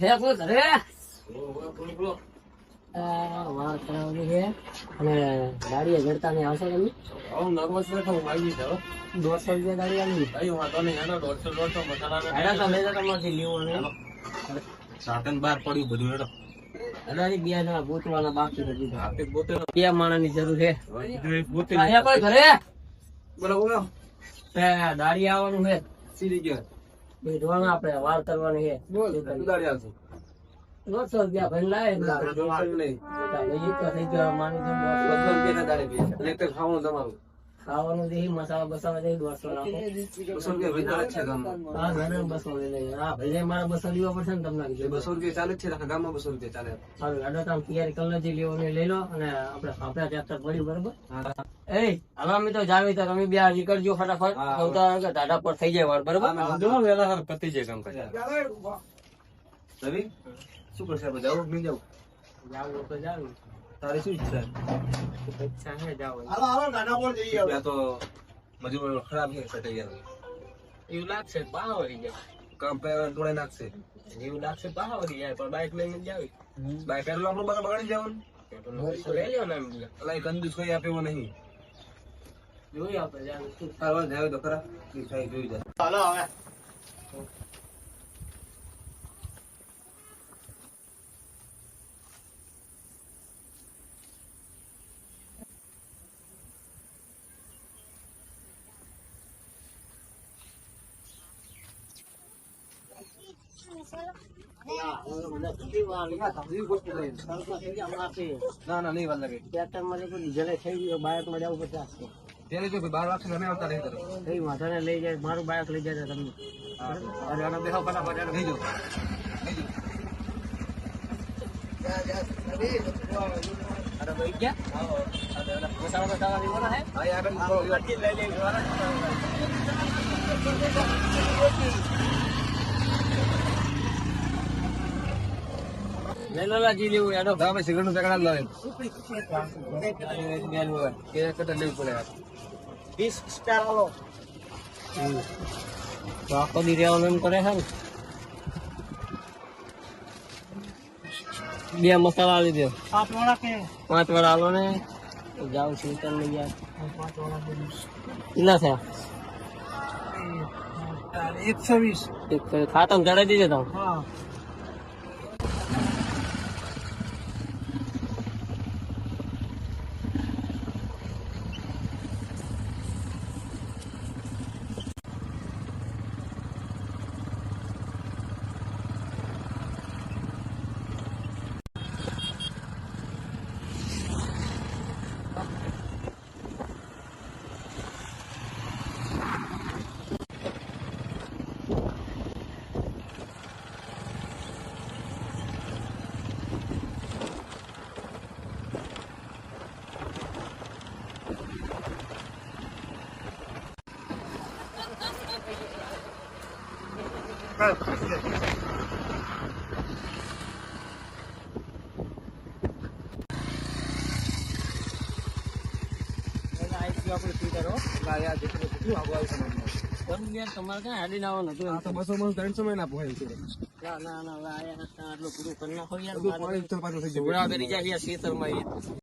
હે કોઈ ઘરે. આ વાર કરાવવાની છે. અને ગાડીએ જડતા ને આવશે તમે? દોઢસો રૂપિયા ગાડી આવી હેડા તો લઈ જતા તમારથી લેવાનું સાધન બહાર પડ્યું બધું હેડો. અડાડી બે જણા ગોતવાના બાકી આપે પોતે બે માણસની જરૂર છે. પોતે અહીંયા કોઈ ઘરે? બોલો બોલો. દાડી આવવાનું છે. સીધી ગયો. બે આપડે આપણે વાર કરવાની છે. દોઢસો રૂપિયા ભરી લાવે માની તમારું. ખાવાનું દે મસાલા બસાલા દે દોઢસો બસો રૂપિયા છે હા ઘરે બસો હા ભાઈ મારા બસો લેવા પડશે ને તમને કીધું. બસો રૂપિયા ચાલે છે આખા ગામમાં બસો રૂપિયા ચાલે. સારું આડો તમે તૈયારી કલર જે લેવો ને લઈ લો અને આપણે ફાફડા ચાપતા પડી બરોબર? એ હવે અમે તો જાવી તો તમે બે કરજો ફટાફટ. હા. તો ટાટા પર થઈ જાય વાર બરોબર? વેલા હાર પતી જાય કામ રવિ શું કરશે? આપણે જવું નહીં જવું જાવ તો જાવું તારી શું ઈચ્છા ઈચ્છા છે જાવું ત્યાં તો મજૂર ખરાબ છે સટે યાર એવું લાગશે પાહા વળી જાય. કામ તોડાઈ નાખશે. એવું લાગશે પાહા વળી જાય પણ બાઇક લઈને જાવી. બાઈક પેટ્રોલ આપણું બધા બગાડી જવાનું. લઈ લ્યો ને એમ એટલે. એ કંદુસ કઈ આપે એવો નહીં. જોઈએ આપણે જાવું તો ખરા. ઈ થાય જોઈ જાય ગયું લઈ જાય મારું બાઇક લઈ જાય તમને અરે ફટાફટ આનો થઈ જાઓ અરે ભાઈ ક્યાં મસાલા બસાલા લેવાના હે હા યાર લઈ લો લાજી લેવું યાડો ભાઈ સિગરેટનું પેકેટ લાવે કે કટર લેવું પડે યાર. વીસ સ્ટાર આલો તો આખો દી રહેવાનું કરે છે બે મસાલા લીધો પાંચ વાળા કે? પાંચ વાળા આલો ને. જાઉં છું તને લઈ જાય કેટલા થયા? એકસો વીસ. એક ખાતમ ચડાવી દીધે તમે ના ના ના આટલું પૂરું કરી નાખો યાર.